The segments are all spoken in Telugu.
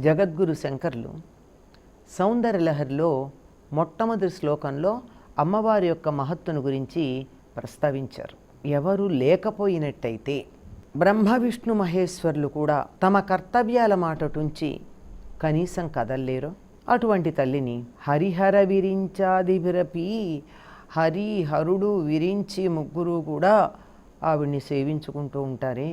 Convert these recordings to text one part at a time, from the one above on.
జగద్గురు శంకర్లు సౌందర్యలహరిలో మొట్టమొదటి శ్లోకంలో అమ్మవారి యొక్క మహత్తును గురించి ప్రస్తావించారు. ఎవరు లేకపోయినట్టయితే బ్రహ్మ విష్ణు మహేశ్వరులు కూడా తమ కర్తవ్యాల మాటటుంచి కనీసం కదల్లేరు. అటువంటి తల్లిని హరిహర విరించాదిభిరపి హరిహరుడు విరించి ముగ్గురు కూడా ఆవిడ్ని సేవించుకుంటూ ఉంటారే.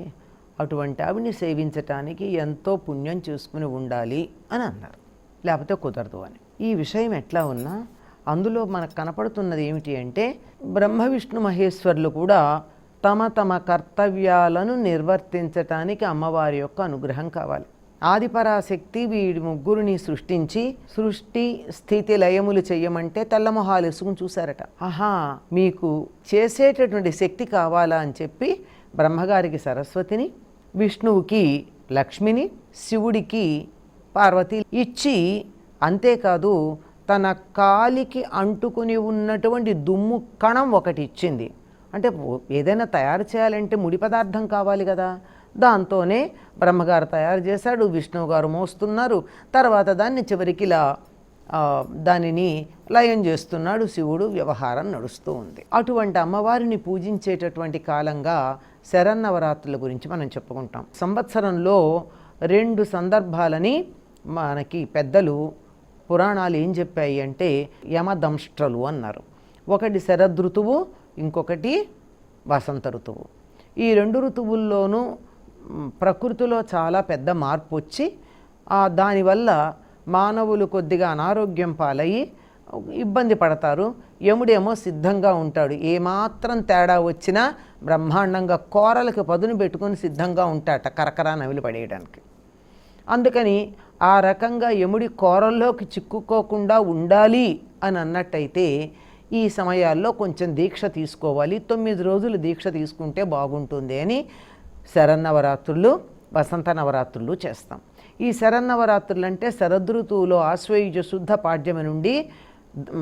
అటువంటి ఆవిడ్ని సేవించటానికి ఎంతో పుణ్యం చేసుకుని ఉండాలి అని అన్నారు. లేకపోతే కుదరదు అని. ఈ విషయం ఎట్లా ఉన్నా అందులో మనకు కనపడుతున్నది ఏమిటి అంటే బ్రహ్మ విష్ణు మహేశ్వరులు కూడా తమ తమ కర్తవ్యాలను నిర్వర్తించటానికి అమ్మవారి యొక్క అనుగ్రహం కావాలి. ఆదిపరాశక్తి వీడి ముగ్గురిని సృష్టించి సృష్టి స్థితి లయములు చెయ్యమంటే తెల్లమొహాలు ఇసుకుని చూశారట. ఆహా మీకు చేసేటటువంటి శక్తి కావాలా అని చెప్పి బ్రహ్మగారికి సరస్వతిని విష్ణువుకి లక్ష్మిని శివుడికి పార్వతి ఇచ్చి అంతేకాదు తన కాలికి అంటుకుని ఉన్నటువంటి దుమ్ము కణం ఒకటి ఇచ్చింది అంటే ఏదైనా తయారు చేయాలంటే ముడి పదార్థం కావాలి కదా. దాంతోనే బ్రహ్మగారు తయారు చేశాడు విష్ణువు గారు మోస్తున్నారు. తర్వాత దాన్ని చివరికి ఇలా దానిని లయం చేస్తున్నాడు శివుడు వ్యవహారం నడుస్తూ ఉంది. అటువంటి అమ్మవారిని పూజించేటటువంటి కాలంగా శరన్నవరాత్రుల గురించి మనం చెప్పుకుంటాం. సంవత్సరంలో రెండు సందర్భాలని మనకి పెద్దలు పురాణాలు ఏం చెప్పాయి అంటే యమదంష్ట్రలు అన్నారు. ఒకటి శరదృతువు ఇంకొకటి వసంత ఋతువు. ఈ రెండు ఋతువుల్లోనూ ప్రకృతిలో చాలా పెద్ద మార్పు వచ్చి దానివల్ల మానవులు కొద్దిగా అనారోగ్యం పాలయ్యి ఇబ్బంది పడతారు. యముడేమో సిద్ధంగా ఉంటాడు. ఏమాత్రం తేడా వచ్చినా బ్రహ్మాండంగా కోరలకు పదును పెట్టుకొని సిద్ధంగా ఉంటాట కరకరా నవిలి పడేయడానికి. అందుకని ఆ రకంగా యముడి కోరల్లోకి చిక్కుకోకుండా ఉండాలి అని అన్నట్టయితే ఈ సమయాల్లో కొంచెం దీక్ష తీసుకోవాలి. తొమ్మిది రోజులు దీక్ష తీసుకుంటే బాగుంటుంది అని శరన్నవరాత్రులు వసంత నవరాత్రులు చేస్తాం. ఈ శరన్నవరాత్రులు అంటే శరదృతువులో ఆశ్వయుజ శుద్ధ పాడ్యమి నుండి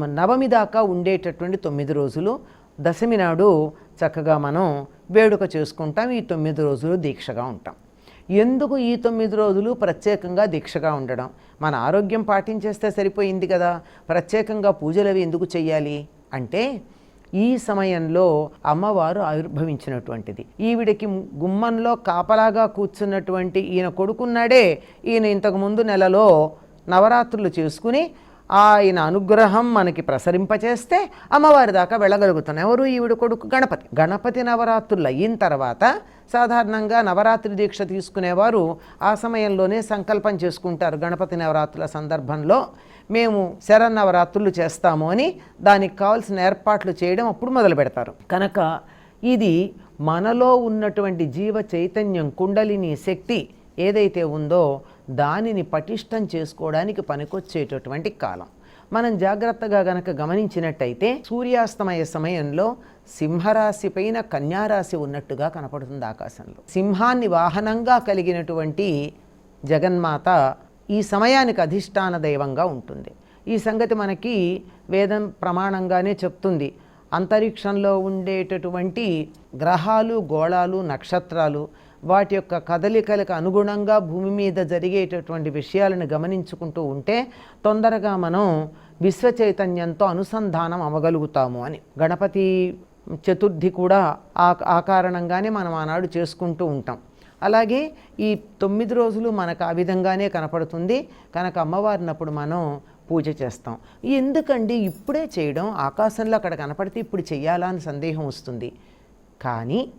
నవమి దాకా ఉండేటటువంటి తొమ్మిది రోజులు. దశమి నాడు చక్కగా మనం వేడుక చేసుకుంటాం. ఈ తొమ్మిది రోజులు దీక్షగా ఉంటాం. ఎందుకు ఈ తొమ్మిది రోజులు? ప్రత్యేకంగా దీక్షగా ఉండడం. మన ఆరోగ్యం పాటించేస్తే సరిపోయింది కదా. ప్రత్యేకంగా పూజలు అవి ఎందుకు చేయాలి? అంటే ఈ సమయంలో అమ్మవారు ఆవిర్భవించినటువంటిది. ఈవిడికి గుమ్మంలో కాపలాగా కూర్చున్నటువంటి ఈయన కొడుకున్నాడే. ఈయన ఇంతకుముందు నెలలో నవరాత్రులు చేసుకుని ఆయన అనుగ్రహం మనకి ప్రసరింపచేస్తే అమ్మవారి దాకా వెళ్ళగలుగుతాం. ఎవరు? ఈవిడ కొడుకు గణపతి. గణపతి నవరాత్రులు అయిన తర్వాత సాధారణంగా నవరాత్రి దీక్ష తీసుకునేవారు ఆ సమయంలోనే సంకల్పం చేసుకుంటారు గణపతి నవరాత్రుల సందర్భంలో. మేము శరన్నవరాత్రులు చేస్తాము అని దానికి కావాల్సిన ఏర్పాట్లు చేయడం అప్పుడు మొదలు పెడతారు. కనుక ఇది మనలో ఉన్నటువంటి జీవ చైతన్యం కుండలిని శక్తి ఏదైతే ఉందో దానిని పటిష్టం చేసుకోవడానికి పనికొచ్చేటటువంటి కాలం. మనం జాగ్రత్తగా గనక గమనించినట్టయితే సూర్యాస్తమయ సమయంలో సింహరాశి పైన కన్యారాశి ఉన్నట్టుగా కనపడుతుంది ఆకాశంలో. సింహాన్ని వాహనంగా కలిగినటువంటి జగన్మాత ఈ సమయానికి అధిష్టాన దైవంగా ఉంటుంది. ఈ సంగతి మనకి వేదం ప్రమాణంగానే చెప్తుంది. అంతరిక్షంలో ఉండేటటువంటి గ్రహాలు గోళాలు నక్షత్రాలు వాటి యొక్క కదలికలకు అనుగుణంగా భూమి మీద జరిగేటటువంటి విషయాలను గమనించుకుంటూ ఉంటే తొందరగా మనం విశ్వ చైతన్యంతో అనుసంధానం అవ్వగలుగుతాము అని. గణపతి చతుర్థి కూడా ఆ ఆ కారణంగానే మనం ఆనాడు చేసుకుంటూ ఉంటాం. అలాగే ఈ తొమ్మిది రోజులు మనకు ఆ విధంగానే కనపడుతుంది. కనుక అమ్మవారినప్పుడు మనం పూజ చేస్తాం. ఎందుకండి ఇప్పుడే చేయడం? ఆకాశంలో అక్కడ కనపడితే ఇప్పుడు చేయాలా అని సందేహం వస్తుంది. కానీ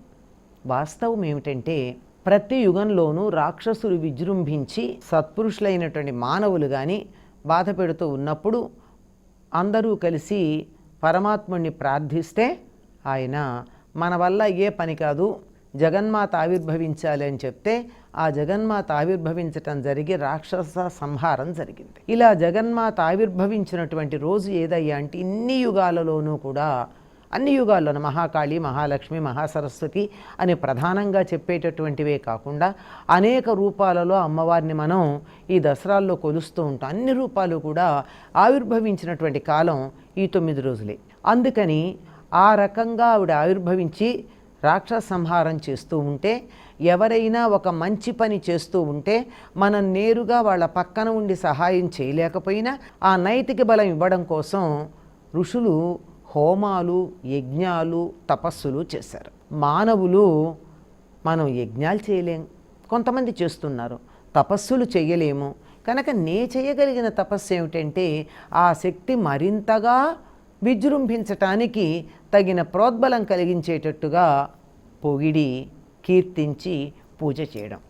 వాస్తవం ఏమిటంటే ప్రతి యుగంలోనూ రాక్షసులు విజృంభించి సత్పురుషులైనటువంటి మానవులు కానీ బాధ పెడుతూ ఉన్నప్పుడు అందరూ కలిసి పరమాత్ముడిని ప్రార్థిస్తే ఆయన మన వల్ల ఏ పని కాదు. జగన్మాత ఆవిర్భవించాలి అని చెప్తే ఆ జగన్మాత ఆవిర్భవించటం జరిగి రాక్షస సంహారం జరిగింది. ఇలా జగన్మాత ఆవిర్భవించినటువంటి రోజు ఏదయ్యా అంటే ఇన్ని యుగాలలోనూ కూడా అన్ని యుగాల్లోనూ మహాకాళి మహాలక్ష్మి మహాసరస్వతి అని ప్రధానంగా చెప్పేటటువంటివే కాకుండా అనేక రూపాలలో అమ్మవారిని మనం ఈ దసరాల్లో కొలుస్తూ ఉంటాం. అన్ని రూపాలు కూడా ఆవిర్భవించినటువంటి కాలం ఈ తొమ్మిది రోజులే. అందుకని ఆ రకంగా ఆవిడ ఆవిర్భవించి రాక్షస సంహారం చేస్తూ ఉంటే ఎవరైనా ఒక మంచి పని చేస్తూ ఉంటే మనం నేరుగా వాళ్ళ పక్కన ఉండి సహాయం చేయలేకపోయినా ఆ నైతిక బలం ఇవ్వడం కోసం ఋషులు హోమాలు యజ్ఞాలు తపస్సులు చేశారు. మానవులు మనం యజ్ఞాలు చేయలేం. కొంతమంది చేస్తున్నారు. తపస్సులు చేయలేము కనుక నే చేయగలిగిన తపస్సు ఏమిటంటే ఆ శక్తి మరింతగా విజృంభించటానికి తగిన ప్రోద్బలం కలిగించేటట్టుగా పొగిడి కీర్తించి పూజ చేయడం.